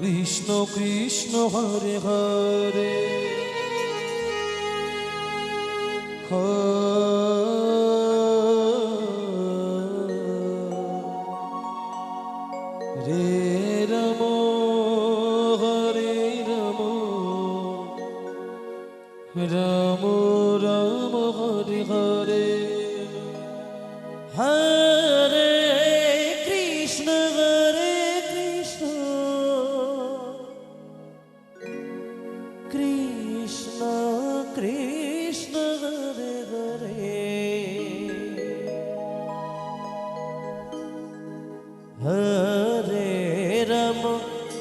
কৃষ্ণ কৃষ্ণ হরে হরে। রে রম হরে রম। রম হরে হরে।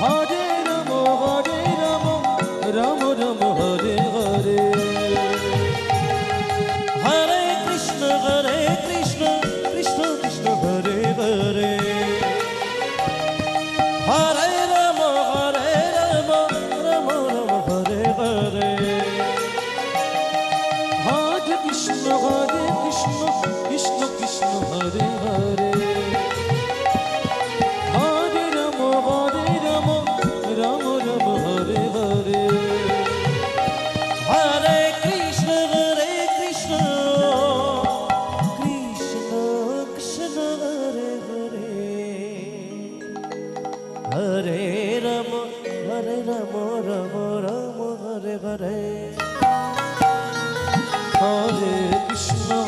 好 이! Krishna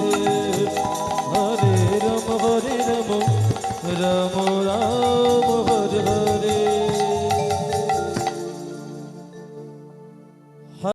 的风